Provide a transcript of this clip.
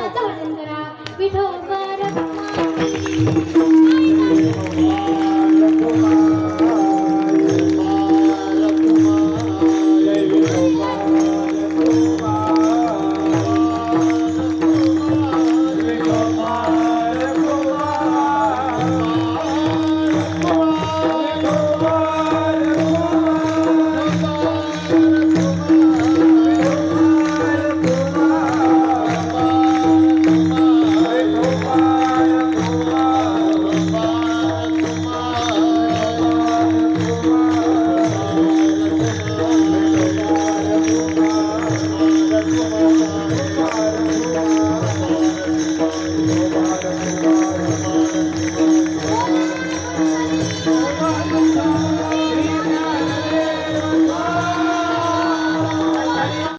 करा भजन करा विठोबा रखुमाई. Música